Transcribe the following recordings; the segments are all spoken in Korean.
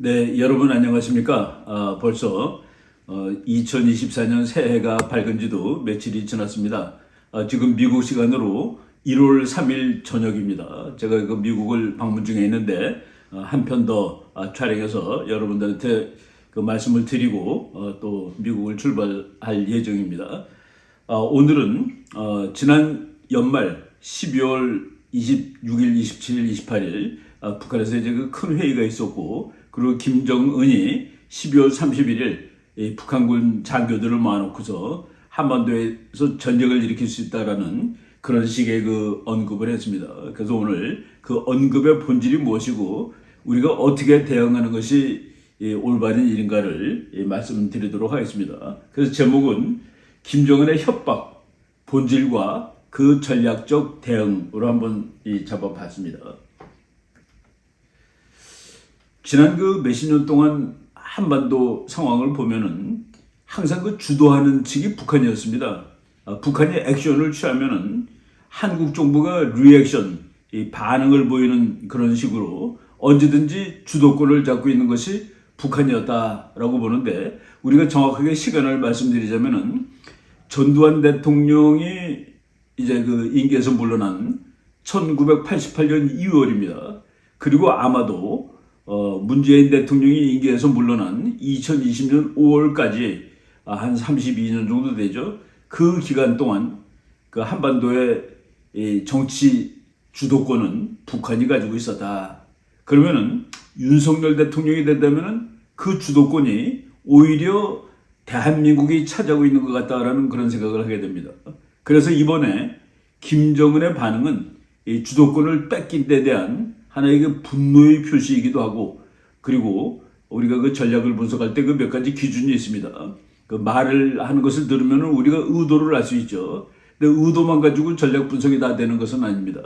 네, 여러분 안녕하십니까? 아, 벌써 어, 2024년 새해가 밝은 지도 며칠이 지났습니다. 아, 지금 미국 시간으로 1월 3일 저녁입니다. 제가 그 미국을 방문 중에 있는데 어, 한편 더 아, 촬영해서 여러분들한테 그 말씀을 드리고 어, 또 미국을 출발할 예정입니다. 아, 오늘은 어, 지난 연말 12월 26일, 27일, 28일 아, 북한에서 이제 그 큰 회의가 있었고 그리고 김정은이 12월 31일 이 북한군 장교들을 모아놓고서 한반도에서 전쟁을 일으킬 수 있다라는 그런 식의 그 언급을 했습니다. 그래서 오늘 그 언급의 본질이 무엇이고 우리가 어떻게 대응하는 것이 이 올바른 일인가를 이 말씀드리도록 하겠습니다. 그래서 제목은 김정은의 협박 본질과 그 전략적 대응으로 한번 이 잡아봤습니다. 지난 그 몇십 년 동안 한반도 상황을 보면은 항상 그 주도하는 측이 북한이었습니다. 아, 북한이 액션을 취하면은 한국 정부가 리액션, 이 반응을 보이는 그런 식으로 언제든지 주도권을 잡고 있는 것이 북한이었다라고 보는데 우리가 정확하게 시간을 말씀드리자면은 전두환 대통령이 이제 그 임기에서 물러난 1988년 2월입니다. 그리고 아마도 어, 문재인 대통령이 임기에서 물러난 2020년 5월까지 아, 한 32년 정도 되죠. 그 기간 동안 그 한반도의 이 정치 주도권은 북한이 가지고 있었다. 그러면은 윤석열 대통령이 된다면은 그 주도권이 오히려 대한민국이 차지하고 있는 것 같다라는 그런 생각을 하게 됩니다. 그래서 이번에 김정은의 반응은 이 주도권을 뺏긴 데 대한 하나의 그 분노의 표시이기도 하고 그리고 우리가 그 전략을 분석할 때 그 몇 가지 기준이 있습니다. 그 말을 하는 것을 들으면 우리가 의도를 알 수 있죠. 근데 의도만 가지고 전략 분석이 다 되는 것은 아닙니다.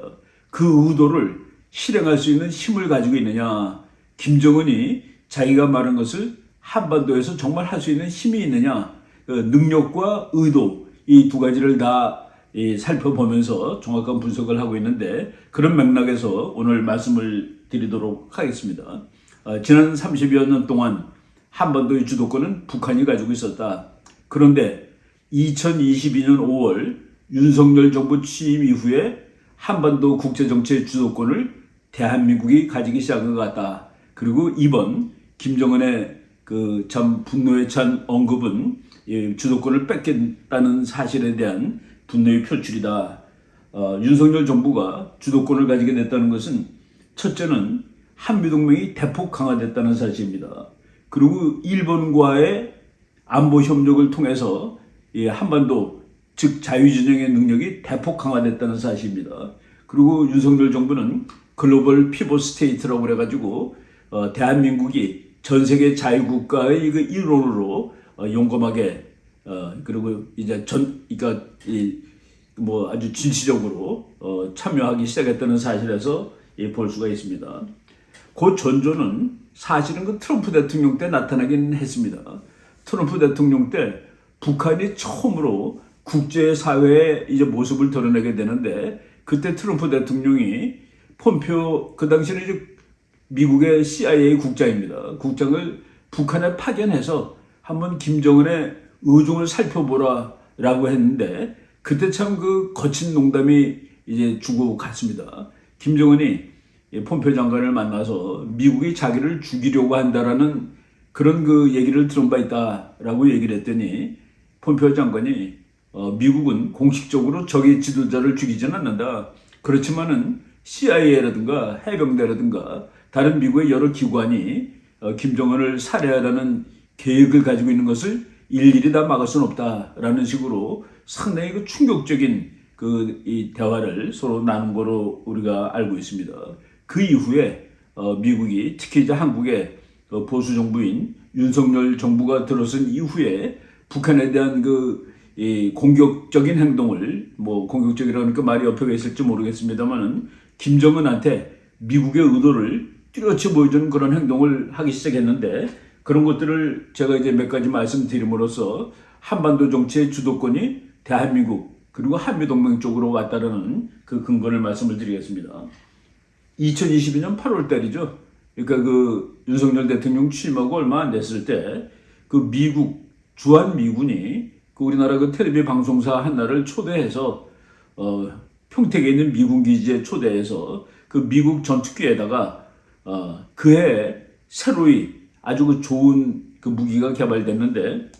그 의도를 실행할 수 있는 힘을 가지고 있느냐. 김정은이 자기가 말한 것을 한반도에서 정말 할 수 있는 힘이 있느냐. 그 능력과 의도 이 두 가지를 다 이 살펴보면서 정확한 분석을 하고 있는데 그런 맥락에서 오늘 말씀을 드리도록 하겠습니다. 어, 지난 30여 년 동안 한반도의 주도권은 북한이 가지고 있었다. 그런데 2022년 5월 윤석열 정부 취임 이후에 한반도 국제정치의 주도권을 대한민국이 가지기 시작한 것 같다. 그리고 이번 김정은의 그 참 분노에 찬 언급은 이 주도권을 뺏겠다는 사실에 대한 분노의 표출이다. 어, 윤석열 정부가 주도권을 가지게 됐다는 것은 첫째는 한미동맹이 대폭 강화됐다는 사실입니다. 그리고 일본과의 안보 협력을 통해서 이 한반도 즉 자유진영의 능력이 대폭 강화됐다는 사실입니다. 그리고 윤석열 정부는 글로벌 피보 스테이트라고 그래가지고 어, 대한민국이 전 세계 자유국가의 그 일원으로 어, 용감하게 어, 그리고 이제 전 그러니까 이 뭐 아주 진취적으로 어, 참여하기 시작했다는 사실에서 예, 볼 수가 있습니다. 그 전조는 사실은 그 트럼프 대통령 때 나타나긴 했습니다. 트럼프 대통령 때 북한이 처음으로 국제사회에 이제 모습을 드러내게 되는데 그때 트럼프 대통령이 폼페오 그 당시는 이제 미국의 CIA 국장입니다. 국장을 북한에 파견해서 한번 김정은의 의중을 살펴보라라고 했는데 그때 참 그 거친 농담이 이제 주고 갔습니다. 김정은이 폼페 장관을 만나서 미국이 자기를 죽이려고 한다라는 그런 그 얘기를 들은 바 있다라고 얘기를 했더니 폼페 장관이 어, 미국은 공식적으로 적의 지도자를 죽이지는 않는다. 그렇지만은 CIA라든가 해병대라든가 다른 미국의 여러 기관이 어, 김정은을 살해하라는 계획을 가지고 있는 것을 일일이 다 막을 수는 없다라는 식으로 상당히 그 충격적인 그 이 대화를 서로 나눈 거로 우리가 알고 있습니다. 그 이후에 어, 미국이 특히 이제 한국의 어, 보수 정부인 윤석열 정부가 들어선 이후에 북한에 대한 그 이 공격적인 행동을 뭐 공격적이라는 그 말이 옆에 있을지 모르겠습니다만은 김정은한테 미국의 의도를 뚜렷이 보여주는 그런 행동을 하기 시작했는데 그런 것들을 제가 이제 몇 가지 말씀드림으로써 한반도 정치의 주도권이 대한민국 그리고 한미동맹 쪽으로 왔다는 그 근거를 말씀을 드리겠습니다. 2022년 8월 달이죠. 그러니까 그 윤석열 대통령 취임하고 얼마 안 됐을 때 그 미국 주한 미군이 그 우리나라 그 텔레비 방송사 하나를 초대해서 어 평택에 있는 미군 기지에 초대해서 그 미국 전투기에다가 어 그해 새로이 아주 그 좋은 그 무기가 개발됐는데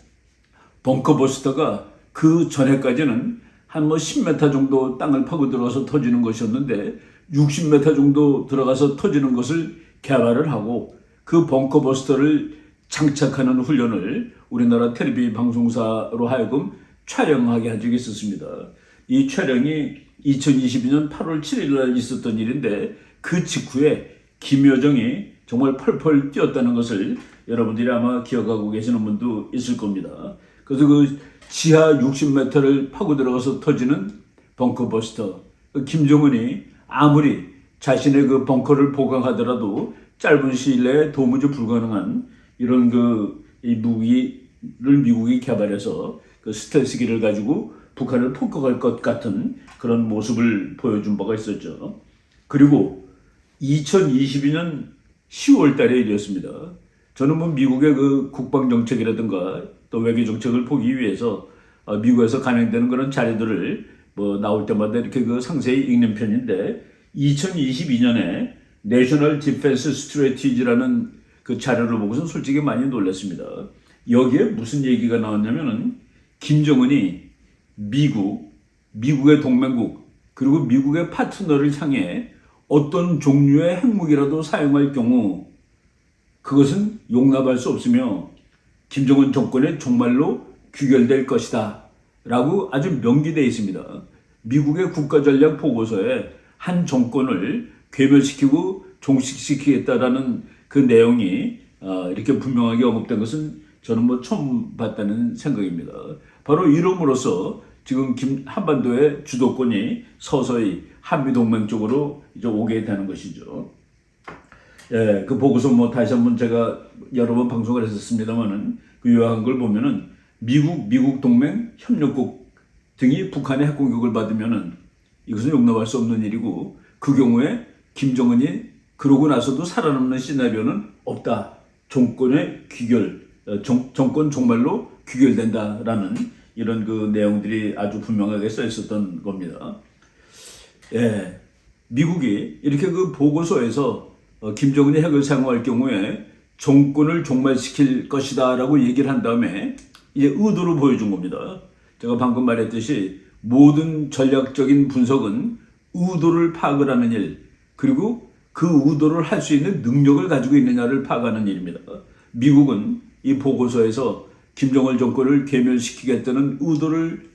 벙커버스터가 그 전에까지는 한 뭐 10m 정도 땅을 파고 들어가서 터지는 것이었는데 60m 정도 들어가서 터지는 것을 개발을 하고 그 벙커버스터를 장착하는 훈련을 우리나라 텔레비 방송사로 하여금 촬영하게 한 적이 있었습니다. 이 촬영이 2022년 8월 7일 날 있었던 일인데 그 직후에 김여정이 정말 펄펄 뛰었다는 것을 여러분들이 아마 기억하고 계시는 분도 있을 겁니다. 그래서 그 지하 60m를 파고 들어가서 터지는 벙커버스터. 그 김정은이 아무리 자신의 그 벙커를 보강하더라도 짧은 시일 내에 도무지 불가능한 이런 그이 무기를 미국이 개발해서 그 스텔스기를 가지고 북한을 폭격할 것 같은 그런 모습을 보여준 바가 있었죠. 그리고 2022년 10월 달의 일이었습니다. 저는 뭐 미국의 그 국방 정책이라든가 또 외교 정책을 보기 위해서 어, 미국에서 간행되는 그런 자료들을 뭐 나올 때마다 이렇게 그 상세히 읽는 편인데 2022년에 내셔널 디펜스 스트레티지라는 그 자료를 보고서 솔직히 많이 놀랐습니다. 여기에 무슨 얘기가 나왔냐면은 김정은이 미국, 미국의 동맹국, 그리고 미국의 파트너를 향해 어떤 종류의 핵무기라도 사용할 경우 그것은 용납할 수 없으며 김정은 정권의 종말로 귀결될 것이다. 라고 아주 명기되어 있습니다. 미국의 국가전략 보고서에 한 정권을 괴멸시키고 종식시키겠다라는 그 내용이 어, 이렇게 분명하게 언급된 것은 저는 뭐 처음 봤다는 생각입니다. 바로 이름으로써 지금 김 한반도의 주도권이 서서히 한미 동맹 쪽으로 이제 오게 되는 것이죠. 예, 그 보고서 뭐 다시 한번 제가 여러 번 방송을 했었습니다만은 그 요약한 걸 보면은 미국, 미국 동맹, 협력국 등이 북한의 핵 공격을 받으면은 이것은 용납할 수 없는 일이고 그 경우에 김정은이 그러고 나서도 살아남는 시나리오는 없다. 정권의 귀결, 어, 정, 정권 종말로 귀결된다라는 이런 그 내용들이 아주 분명하게 써 있었던 겁니다. 예, 미국이 이렇게 그 보고서에서 어, 김정은이 핵을 사용할 경우에 정권을 종말시킬 것이다라고 얘기를 한 다음에 이제 의도를 보여준 겁니다. 제가 방금 말했듯이 모든 전략적인 분석은 의도를 파악을 하는 일 그리고 그 의도를 할 수 있는 능력을 가지고 있느냐를 파악하는 일입니다. 미국은 이 보고서에서 김정일 정권을 괴멸시키겠다는 의도를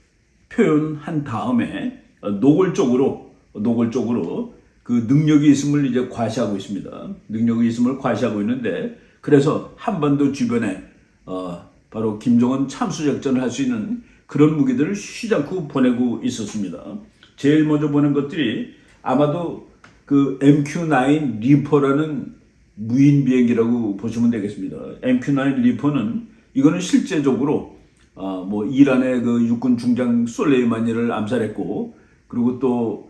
표현한 다음에 노골적으로 노골적으로 그 능력이 있음을 이제 과시하고 있습니다. 능력이 있음을 과시하고 있는데 그래서 한반도 주변에 어 바로 김정은 참수 작전을 할 수 있는 그런 무기들을 쉬지 않고 보내고 있었습니다. 제일 먼저 보낸 것들이 아마도 그 MQ-9 리퍼라는 무인 비행기라고 보시면 되겠습니다. MQ-9 리퍼는 이거는 실제적으로 아, 뭐 이란의 그 육군 중장 솔레이마니를 암살했고 그리고 또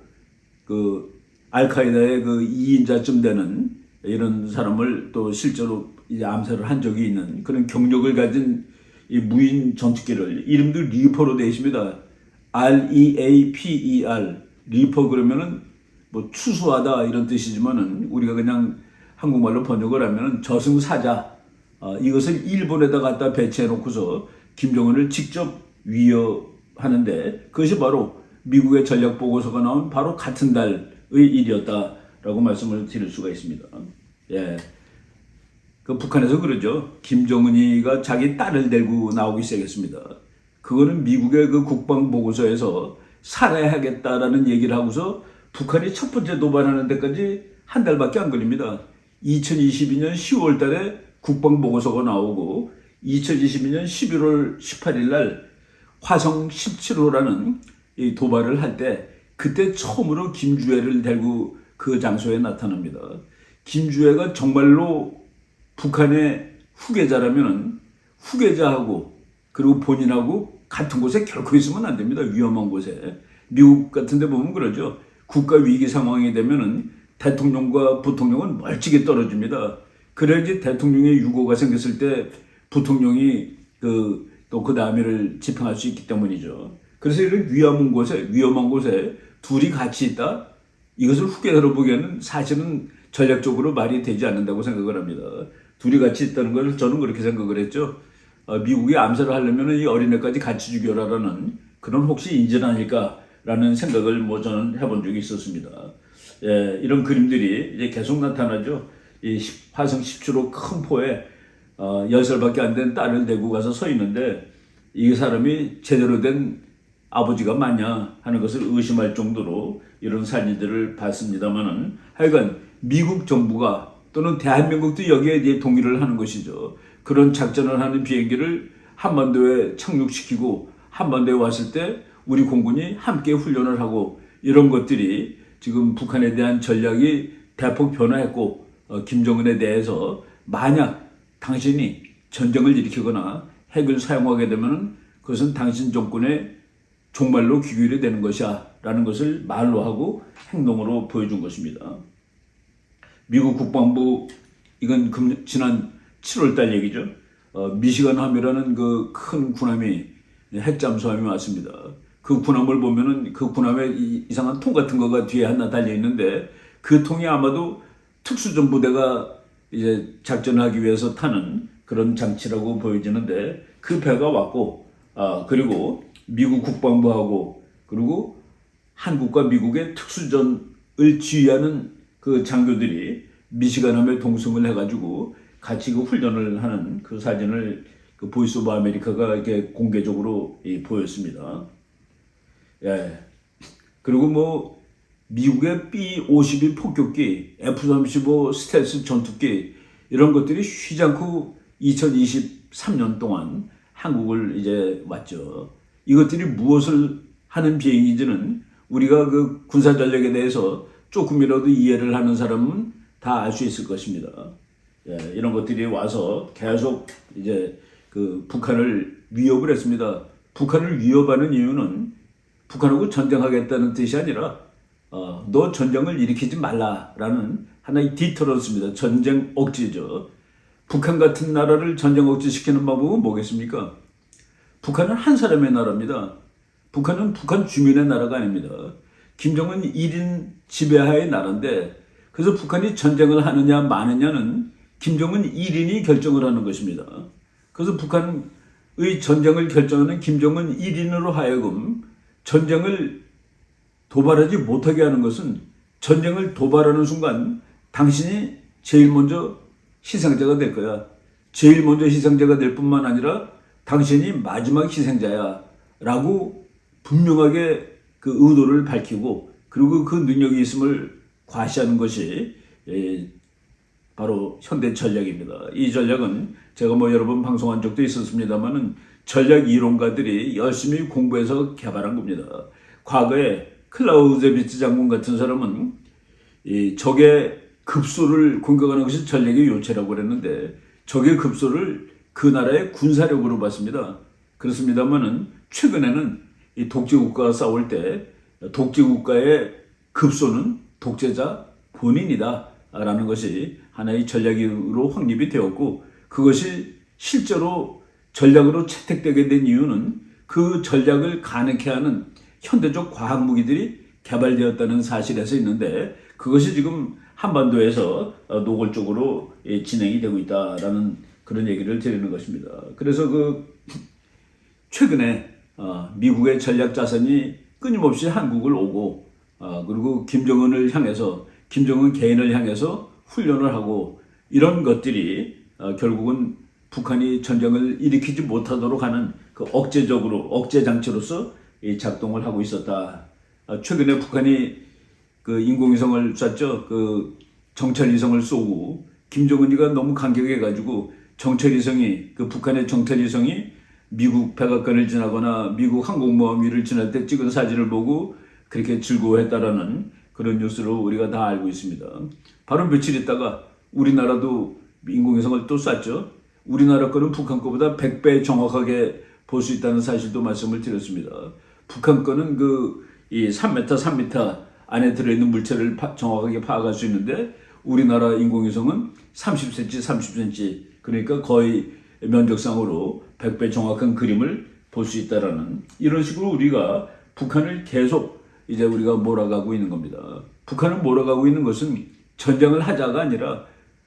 그 알카이다의 그 2인자쯤 되는 이런 사람을 또 실제로 이제 암살을 한 적이 있는 그런 경력을 가진 이 무인 전투기를 이름도 리퍼로 되어 있습니다. R E A P E R 리퍼 그러면은 뭐 추수하다 이런 뜻이지만은 우리가 그냥 한국말로 번역을 하면은 저승사자 어, 이것을 일본에다 갖다 배치해 놓고서 김정은을 직접 위협하는데 그것이 바로 미국의 전략 보고서가 나온 바로 같은 달의 일이었다라고 말씀을 드릴 수가 있습니다. 예. 그 북한에서 그러죠. 김정은이가 자기 딸을 데리고 나오기 시작했습니다. 그거는 미국의 그 국방 보고서에서 살해하겠다라는 얘기를 하고서 북한이 첫 번째 도발하는 데까지 한 달밖에 안 걸립니다. 2022년 10월 달에 국방 보고서가 나오고 2022년 11월 18일 날 화성 17호라는 이 도발을 할 때 그때 처음으로 김주애를 데리고 그 장소에 나타납니다. 김주애가 정말로 북한의 후계자라면은 후계자하고 그리고 본인하고 같은 곳에 결코 있으면 안 됩니다. 위험한 곳에. 미국 같은 데 보면 그러죠. 국가 위기 상황이 되면은 대통령과 부통령은 멀찍이 떨어집니다. 그래야지 대통령의 유고가 생겼을 때 부통령이 그 또 그 다음에를 집행할 수 있기 때문이죠. 그래서 이런 위험한 곳에 위험한 곳에 둘이 같이 있다. 이것을 후계자로 보기에는 사실은 전략적으로 말이 되지 않는다고 생각을 합니다. 둘이 같이 있다는 걸 저는 그렇게 생각을 했죠. 어, 미국이 암살을 하려면 이 어린애까지 같이 죽여라라는 그런 혹시 인진 아닐까라는 생각을 뭐 저는 해본 적이 있었습니다. 예, 이런 그림들이 이제 계속 나타나죠. 이 십- 화성 17호 큰 포에 어, 10살밖에 안 된 딸을 데리고 가서 서 있는데 이 사람이 제대로 된 아버지가 맞냐 하는 것을 의심할 정도로 이런 사진들을 봤습니다만은 하여간 미국 정부가 또는 대한민국도 여기에 동의를 하는 것이죠. 그런 작전을 하는 비행기를 한반도에 착륙시키고 한반도에 왔을 때 우리 공군이 함께 훈련을 하고 이런 것들이 지금 북한에 대한 전략이 대폭 변화했고 어, 김정은에 대해서 만약 당신이 전쟁을 일으키거나 핵을 사용하게 되면 그것은 당신 정권의 종말로 귀결이 되는 것이야 라는 것을 말로 하고 행동으로 보여준 것입니다. 미국 국방부 이건 금, 지난 7월달 얘기죠. 어, 미시간 함이라는 그 큰 군함이 핵잠수함이 왔습니다. 그 군함을 보면은 그 군함에 이- 이상한 통 같은 거가 뒤에 하나 달려 있는데 그 통이 아마도 특수전부대가 이제 작전을 하기 위해서 타는 그런 장치라고 보여지는데 그 배가 왔고 아 그리고 미국 국방부하고 그리고 한국과 미국의 특수전을 지휘하는 그 장교들이 미시간함에 동승을 해가지고 같이 그 훈련을 하는 그 사진을 그 보이스 오브 아메리카가 이렇게 공개적으로 이 보였습니다. 예. 그리고 뭐 미국의 B-52 폭격기, F-35 스텔스 전투기 이런 것들이 쉬지 않고 2023년 동안 한국을 이제 왔죠. 이것들이 무엇을 하는 비행인지는 우리가 그 군사 전력에 대해서 조금이라도 이해를 하는 사람은 다 알 수 있을 것입니다. 예, 이런 것들이 와서 계속 이제 그 북한을 위협을 했습니다. 북한을 위협하는 이유는 북한하고 전쟁하겠다는 뜻이 아니라 어, 너 전쟁을 일으키지 말라라는 하나의 디터런스입니다. 전쟁 억지죠. 북한 같은 나라를 전쟁 억지시키는 방법은 뭐겠습니까? 북한은 한 사람의 나라입니다. 북한은 북한 주민의 나라가 아닙니다. 김정은 1인 지배하의 나라인데 그래서 북한이 전쟁을 하느냐 마느냐는 김정은 1인이 결정을 하는 것입니다. 그래서 북한의 전쟁을 결정하는 김정은 1인으로 하여금 전쟁을 도발하지 못하게 하는 것은 전쟁을 도발하는 순간 당신이 제일 먼저 희생자가 될 거야. 제일 먼저 희생자가 될 뿐만 아니라 당신이 마지막 희생자야. 라고 분명하게 그 의도를 밝히고 그리고 그 능력이 있음을 과시하는 것이 예, 바로 현대 전략입니다. 이 전략은 제가 뭐 여러 번 방송한 적도 있었습니다만은 전략 이론가들이 열심히 공부해서 개발한 겁니다. 과거에 클라우제비츠 장군 같은 사람은 이 적의 급소를 공격하는 것이 전략의 요체라고 그랬는데 적의 급소를 그 나라의 군사력으로 봤습니다. 그렇습니다만은 최근에는 이 독재국가가 싸울 때 독재국가의 급소는 독재자 본인이다 라는 것이 하나의 전략으로 확립이 되었고 그것이 실제로 전략으로 채택되게 된 이유는 그 전략을 가능케 하는 현대적 과학 무기들이 개발되었다는 사실에서 있는데 그것이 지금 한반도에서 어, 노골적으로 예, 진행이 되고 있다라는 그런 얘기를 드리는 것입니다. 그래서 그 최근에 어, 미국의 전략 자산이 끊임없이 한국을 오고 어, 그리고 김정은을 향해서 김정은 개인을 향해서 훈련을 하고 이런 것들이 어, 결국은 북한이 전쟁을 일으키지 못하도록 하는 그 억제적으로 억제 장치로서 이 작동을 하고 있었다. 어, 최근에 북한이 그 인공위성을 쐈죠. 그 정찰위성을 쏘고 김정은이가 너무 감격해가지고 정찰위성이 그 북한의 정찰위성이 미국 백악관을 지나거나 미국 항공모함 위를 지날 때 찍은 사진을 보고 그렇게 즐거워했다라는 그런 뉴스로 우리가 다 알고 있습니다. 바로 며칠 있다가 우리나라도 인공위성을 또 쐈죠. 우리나라 거는 북한 거보다 100배 정확하게 볼 수 있다는 사실도 말씀을 드렸습니다. 북한 거는 그 이 3m, 3m 안에 들어있는 물체를 파- 정확하게 파악할 수 있는데 우리나라 인공위성은 30cm, 30cm 그러니까 거의 면적상으로 100배 정확한 그림을 볼 수 있다라는 이런 식으로 우리가 북한을 계속 이제 우리가 몰아가고 있는 겁니다. 북한을 몰아가고 있는 것은 전쟁을 하자가 아니라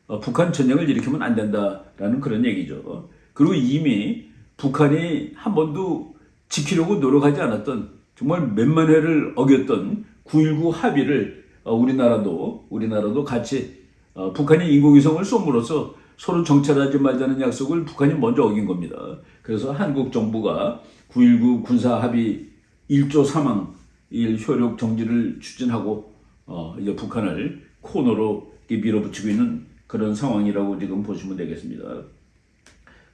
어, 북한 전쟁을 일으키면 안 된다라는 그런 얘기죠. 그리고 이미 북한이 한 번도 지키려고 노력하지 않았던 정말 몇만 회를 어겼던 9.19 합의를 어, 우리나라도 우리나라도 같이 어, 북한이 인공위성을 쏘므로써 서로 정찰하지 말자는 약속을 북한이 먼저 어긴 겁니다. 그래서 한국 정부가 9.19 군사 합의 1조 3항 일 효력 정지를 추진하고 어, 이제 북한을 코너로 밀어붙이고 있는 그런 상황이라고 지금 보시면 되겠습니다.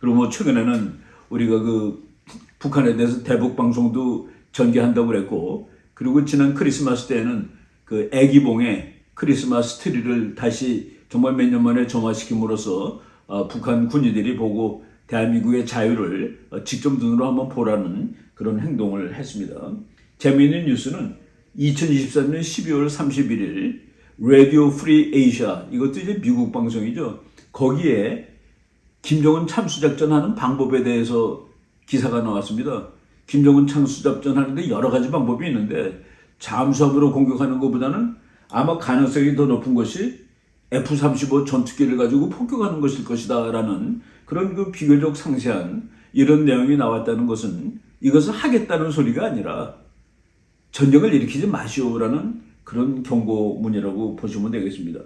그리고 뭐 최근에는 우리가 그 북한에 대해서 대북 방송도 전개한다고 그랬고 그리고 지난 크리스마스 때에는 그 애기봉에 크리스마스 트리를 다시 정말 몇 년 만에 점화시킴으로써 어, 북한 군인들이 보고 대한민국의 자유를 어, 직접 눈으로 한번 보라는 그런 행동을 했습니다. 재미있는 뉴스는 2023년 12월 31일 라디오 프리 에이샤 이것도 이제 미국 방송이죠. 거기에 김정은 참수작전 하는 방법에 대해서 기사가 나왔습니다. 김정은 참수작전 하는데 여러 가지 방법이 있는데 잠수함으로 공격하는 것보다는 아마 가능성이 더 높은 것이 F-35 전투기를 가지고 폭격하는 것일 것이다 라는 그런 그 비교적 상세한 이런 내용이 나왔다는 것은 이것을 하겠다는 소리가 아니라 전쟁을 일으키지 마시오라는 그런 경고문이라고 보시면 되겠습니다.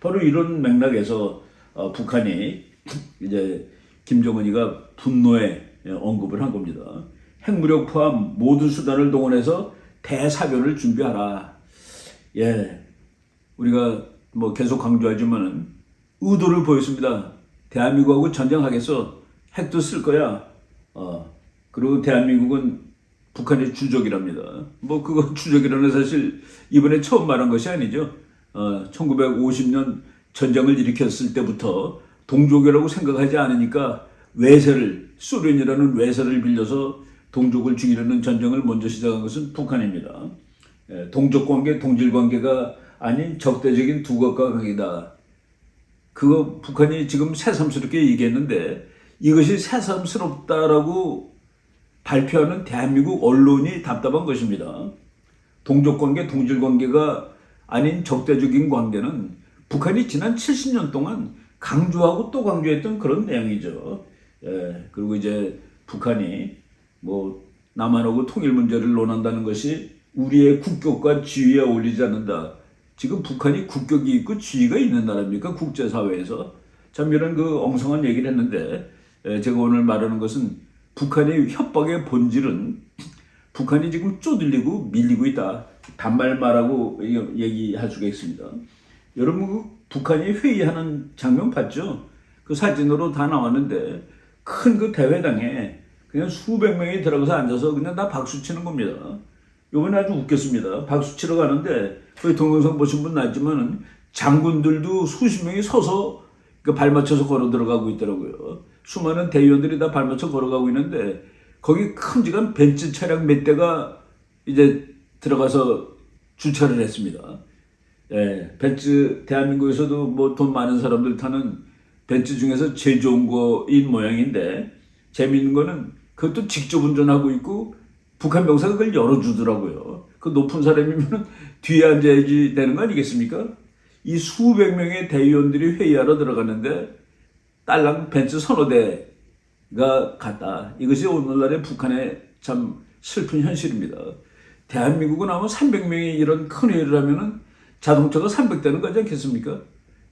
바로 이런 맥락에서 어, 북한이 이제 김정은이가 분노에 언급을 한 겁니다. 핵무력 포함 모든 수단을 동원해서 대사변을 준비하라. 예, 우리가 뭐 계속 강조하지만은 의도를 보였습니다. 대한민국하고 전쟁하겠어. 핵도 쓸 거야. 어, 그리고 대한민국은 북한의 주적이랍니다. 뭐 그거 주적이라는 사실 이번에 처음 말한 것이 아니죠. 어, 1950년 전쟁을 일으켰을 때부터 동족이라고 생각하지 않으니까 외세를 소련이라는 외세를 빌려서 동족을 죽이려는 전쟁을 먼저 시작한 것은 북한입니다. 예, 동족 관계, 동질 관계가 아닌 적대적인 두각과 관계다. 그거 북한이 지금 새삼스럽게 얘기했는데 이것이 새삼스럽다라고 발표하는 대한민국 언론이 답답한 것입니다. 동족 관계, 동질 관계가 아닌 적대적인 관계는 북한이 지난 70년 동안 강조하고 또 강조했던 그런 내용이죠. 예, 그리고 이제 북한이 뭐 남한하고 통일 문제를 논한다는 것이 우리의 국격과 지위에 어울리지 않는다. 지금 북한이 국격이 있고 지위가 있는 나라입니까? 국제사회에서. 참 이런 그 엉성한 얘기를 했는데 에, 제가 오늘 말하는 것은 북한의 협박의 본질은 북한이 지금 쪼들리고 밀리고 있다. 단말 말하고 얘기- 얘기할 수가 있습니다. 여러분 그 북한이 회의하는 장면 봤죠? 그 사진으로 다 나왔는데 큰 그 대회당에 그냥 수백 명이 들어가서 앉아서 그냥 다 박수 치는 겁니다. 이번에 아주 웃겼습니다. 박수 치러 가는데 그 동영상 보신 분 나지만은 장군들도 수십 명이 서서 그 발맞춰서 걸어 들어가고 있더라고요. 수많은 대의원들이 다 발맞춰 걸어가고 있는데 거기 큼직한 벤츠 차량 몇 대가 이제 들어가서 주차를 했습니다. 예, 벤츠 대한민국에서도 뭐 돈 많은 사람들 타는 벤츠 중에서 제일 좋은 거인 모양인데 재미있는 거는 그것도 직접 운전하고 있고 북한 병사가 그걸 열어주더라고요. 그 높은 사람이면 뒤에 앉아야지 되는 거 아니겠습니까? 이 수백 명의 대의원들이 회의하러 들어갔는데 딸랑 벤츠 서너 대가 갔다. 이것이 오늘날의 북한의 참 슬픈 현실입니다. 대한민국은 아마 300명이 이런 큰 회의를 하면은 자동차가 300대는 가지 않겠습니까?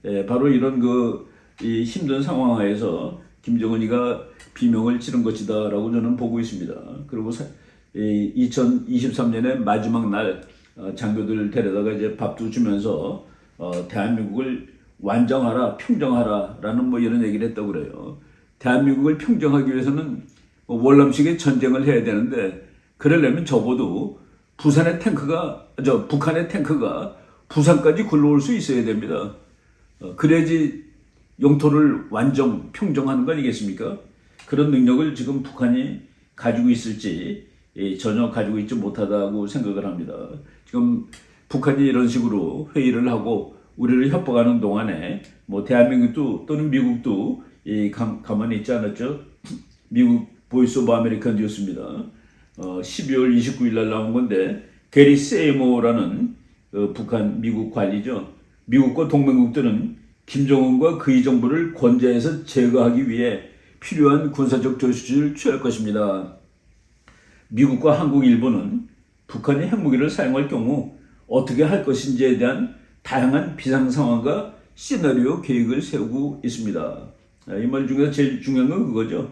예, 바로 이런 그, 이 힘든 상황 하에서 김정은이가 비명을 지른 것이다라고 저는 보고 있습니다. 그리고 사, 이 2023년의 마지막 날 어, 장교들 데려다가 이제 밥도 주면서 어, 대한민국을 완정하라, 평정하라라는 뭐 이런 얘기를 했다고 그래요. 대한민국을 평정하기 위해서는 뭐 월남식의 전쟁을 해야 되는데 그러려면 적어도 부산의 탱크가 저 북한의 탱크가 부산까지 굴러올 수 있어야 됩니다. 어, 그래야지 영토를 완정 평정하는 거 아니겠습니까? 그런 능력을 지금 북한이 가지고 있을지 예, 전혀 가지고 있지 못하다고 생각을 합니다. 지금 북한이 이런 식으로 회의를 하고 우리를 협박하는 동안에 뭐 대한민국도 또는 미국도 이 감, 가만히 있지 않았죠. 미국 보이스 오브 아메리칸 뉴스입니다. 어, 12월 29일 날 나온 건데 게리 세이모라는 어, 북한 미국 관리죠. 미국과 동맹국들은 김정은과 그의 정부를 권좌에서 제거하기 위해 필요한 군사적 조치를 취할 것입니다. 미국과 한국, 일본은 북한이 핵무기를 사용할 경우 어떻게 할 것인지에 대한 다양한 비상 상황과 시나리오 계획을 세우고 있습니다. 이 말 중에서 제일 중요한 건 그거죠.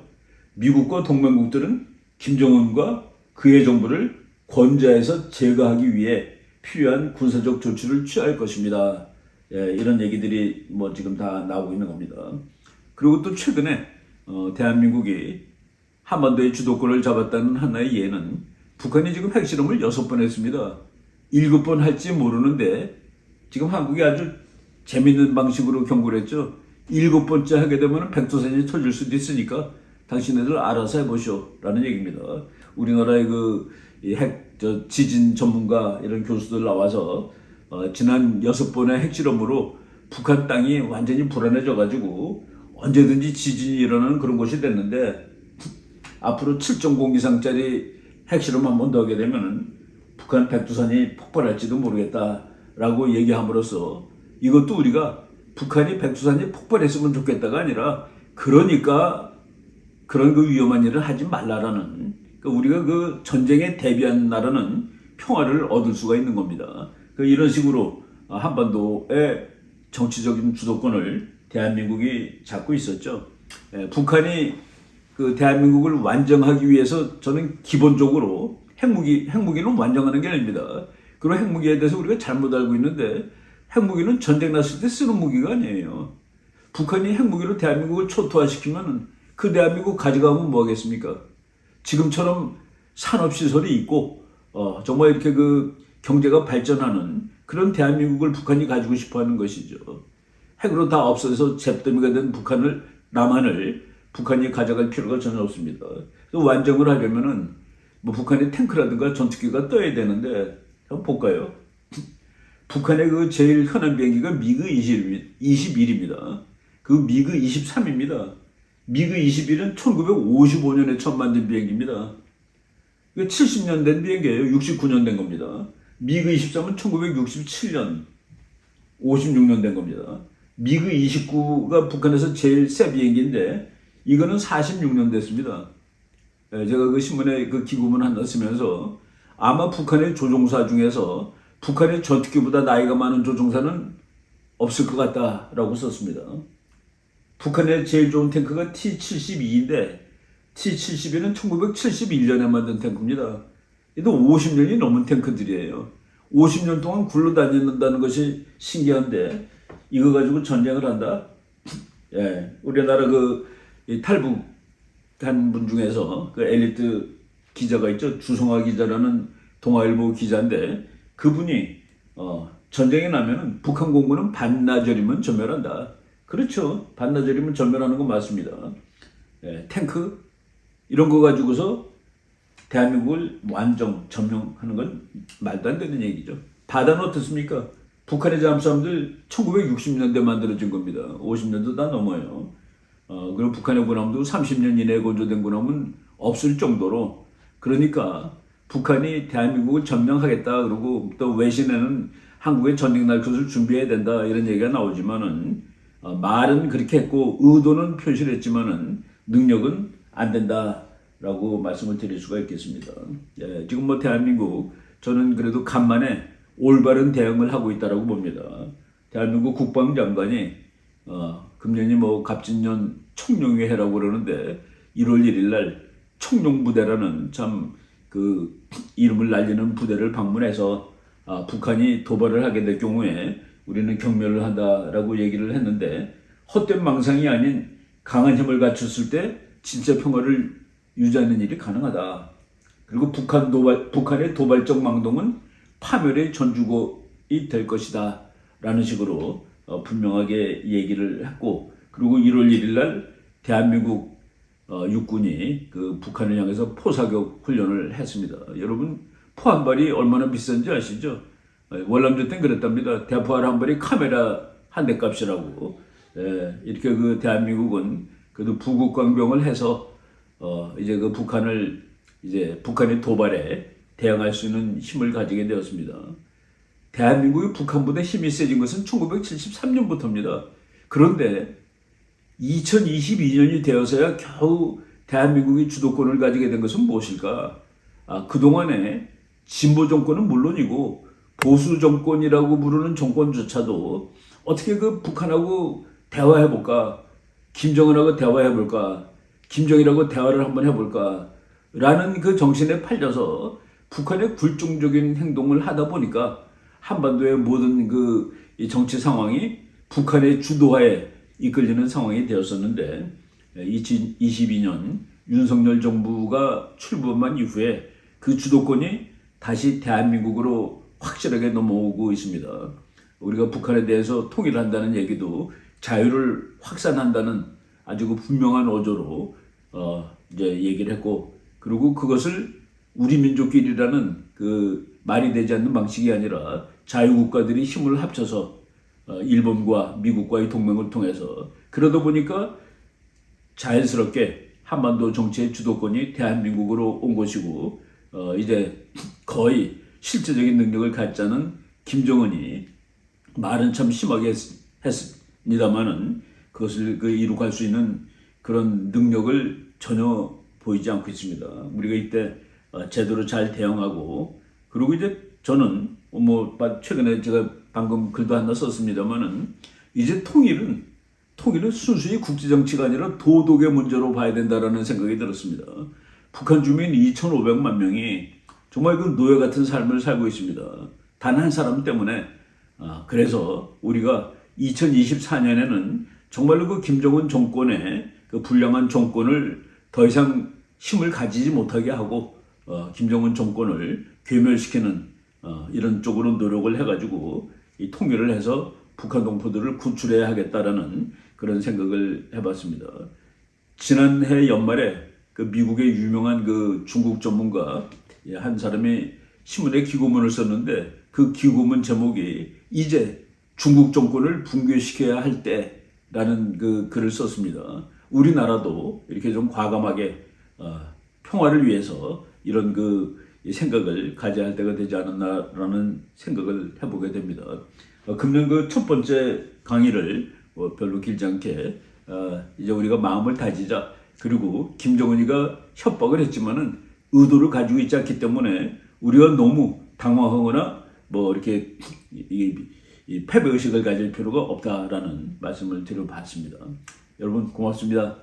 미국과 동맹국들은 김정은과 그의 정부를 권좌에서 제거하기 위해 필요한 군사적 조치를 취할 것입니다. 예, 이런 얘기들이 뭐 지금 다 나오고 있는 겁니다. 그리고 또 최근에 어, 대한민국이 한반도의 주도권을 잡았다는 하나의 예는 북한이 지금 핵실험을 여섯 번 했습니다. 일곱 번 할지 모르는데 지금 한국이 아주 재밌는 방식으로 경고를 했죠. 일곱 번째 하게 되면 백두산이 터질 수도 있으니까 당신네들 알아서 해보시오. 라는 얘기입니다. 우리나라의 그 핵, 저 지진 전문가 이런 교수들 나와서 어, 지난 여섯 번의 핵실험으로 북한 땅이 완전히 불안해져가지고 언제든지 지진이 일어나는 그런 곳이 됐는데 앞으로 7.0 이상짜리 핵실험 한번더 하게 되면은 북한 백두산이 폭발할지도 모르겠다라고 얘기함으로써 이것도 우리가 북한이 백두산이 폭발했으면 좋겠다가 아니라 그러니까 그런 그 위험한 일을 하지 말라라는 그러니까 우리가 그 전쟁에 대비한 나라는 평화를 얻을 수가 있는 겁니다. 그 이런 식으로 한반도의 정치적인 주도권을 대한민국이 잡고 있었죠. 예, 북한이 그 대한민국을 완정하기 위해서 저는 기본적으로 핵무기 핵무기는 완정하는 게 아닙니다. 그리고 핵무기에 대해서 우리가 잘못 알고 있는데 핵무기는 전쟁 났을 때 쓰는 무기가 아니에요. 북한이 핵무기로 대한민국을 초토화시키면 그 대한민국 가져가면 뭐 하겠습니까? 지금처럼 산업시설이 있고 어, 정말 이렇게 그 경제가 발전하는 그런 대한민국을 북한이 가지고 싶어 하는 것이죠. 핵으로 다 없어서 잿더미가 된 북한을 남한을 북한이 가져갈 필요가 전혀 없습니다. 완정을 하려면은 뭐 북한의 탱크라든가 전투기가 떠야 되는데 한번 볼까요? 북한의 그 제일 흔한 비행기가 미그 20, 21입니다. 그 미그 23입니다. 미그 21은 1955년에 처음 만든 비행기입니다. 이게 70년 된 비행기예요. 69년 된 겁니다. 미그 23은 1967년, 56년 된 겁니다. 미그 29가 북한에서 제일 새 비행기인데 이거는 46년 됐습니다. 예, 제가 그 신문에 그 기고문 하나 쓰면서 아마 북한의 조종사 중에서 북한의 전투기보다 나이가 많은 조종사는 없을 것 같다라고 썼습니다. 북한의 제일 좋은 탱크가 T-72인데 T-72는 1971년에 만든 탱크입니다. 이도 50년이 넘은 탱크들이에요. 50년 동안 굴러다닌다는 것이 신기한데 이거 가지고 전쟁을 한다? 예, 우리나라 그 탈북 한 분 중에서 그 엘리트 기자가 있죠. 주성화 기자라는 동아일보 기자인데 그분이 어, 전쟁이 나면은 북한 공군은 반나절이면 전멸한다. 그렇죠. 반나절이면 전멸하는 건 맞습니다. 예, 탱크 이런 거 가지고서 대한민국을 완정 점령하는 건 말도 안 되는 얘기죠. 바다는 어떻습니까? 북한의 잠수함들 1960년대 만들어진 겁니다. 50년도 다 넘어요. 어, 그리고 북한의 군함도 30년 이내에 건조된 군함은 없을 정도로 그러니까 북한이 대한민국을 점령하겠다 그러고 또 외신에는 한국의 전쟁 날 것을 준비해야 된다 이런 얘기가 나오지만은 어, 말은 그렇게 했고 의도는 표시를 했지만은 능력은 안 된다라고 말씀을 드릴 수가 있겠습니다. 예, 지금 뭐 대한민국 저는 그래도 간만에 올바른 대응을 하고 있다라고 봅니다. 대한민국 국방장관이 어, 금년이 뭐 갑진년 청룡의 해라고 그러는데 1월 1일 날 청룡부대라는 참 그 이름을 날리는 부대를 방문해서 아, 북한이 도발을 하게 될 경우에 우리는 경멸을 한다라고 얘기를 했는데 헛된 망상이 아닌 강한 힘을 갖췄을 때 진짜 평화를 유지하는 일이 가능하다. 그리고 북한 도발, 북한의 도발적 망동은 파멸의 전주곡이 될 것이다. 라는 식으로 어, 분명하게 얘기를 했고, 그리고 1월 1일 날 대한민국 어, 육군이 그 북한을 향해서 포사격 훈련을 했습니다. 여러분, 포한 발이 얼마나 비싼지 아시죠? 월남전 땐 그랬답니다. 대포알 한 발이 카메라 한 대 값이라고. 예, 이렇게 그 대한민국은 그래도 부국광병을 해서 어 이제 그 북한을 이제 북한의 도발에 대응할 수 있는 힘을 가지게 되었습니다. 대한민국이 북한보다 힘이 세진 것은 1973년부터입니다. 그런데 2022년이 되어서야 겨우 대한민국이 주도권을 가지게 된 것은 무엇일까? 아, 그동안에 진보 정권은 물론이고 보수 정권이라고 부르는 정권조차도 어떻게 그 북한하고 대화해볼까? 김정은하고 대화해볼까? 김정일하고 대화를 한번 해볼까? 라는 그 정신에 팔려서 북한의 굴종적인 행동을 하다 보니까 한반도의 모든 그이 정치 상황이 북한의 주도하에 이끌리는 상황이 되었었는데 2022년 윤석열 정부가 출범한 이후에 그 주도권이 다시 대한민국으로 확실하게 넘어오고 있습니다. 우리가 북한에 대해서 통일한다는 얘기도 자유를 확산한다는 아주 그 분명한 어조로 어 이제 얘기를 했고 그리고 그것을 우리 민족끼리라는 그 말이 되지 않는 방식이 아니라 자유국가들이 힘을 합쳐서 어, 일본과 미국과의 동맹을 통해서 그러다 보니까 자연스럽게 한반도 정치의 주도권이 대한민국으로 온 것이고 어, 이제 거의 실제적인 능력을 갖자는 김정은이 말은 참 심하게 했, 했습니다만은 그것을 그 이룩할 수 있는 그런 능력을 전혀 보이지 않고 있습니다. 우리가 이때 어, 제대로 잘 대응하고 그리고 이제 저는 뭐 최근에 제가 방금 글도 하나 썼습니다만은 이제 통일은 통일은 순수히 국제 정치가 아니라 도덕의 문제로 봐야 된다라는 생각이 들었습니다. 북한 주민 2,500만 명이 정말 그 노예 같은 삶을 살고 있습니다. 단 한 사람 때문에 아, 그래서 우리가 2024년에는 정말로 그 김정은 정권의 그 불량한 정권을 더 이상 힘을 가지지 못하게 하고 어, 김정은 정권을 괴멸시키는 어, 이런 쪽으로 노력을 해가지고 이 통일을 해서 북한 동포들을 구출해야 하겠다라는 그런 생각을 해봤습니다. 지난해 연말에 그 미국의 유명한 그 중국 전문가 예, 한 사람이 신문에 기고문을 썼는데 그 기고문 제목이 이제 중국 정권을 붕괴시켜야 할 때라는 그 글을 썼습니다. 우리나라도 이렇게 좀 과감하게 어, 평화를 위해서 이런 그 생각을 가져야 할 때가 되지 않았나라는 생각을 해보게 됩니다. 어, 금년 그 첫 번째 강의를 뭐 별로 길지 않게 어, 이제 우리가 마음을 다지자 그리고 김정은이가 협박을 했지만은 의도를 가지고 있지 않기 때문에 우리가 너무 당황하거나 뭐 이렇게 이, 이 패배 의식을 가질 필요가 없다라는 말씀을 드려봤습니다. 여러분 고맙습니다.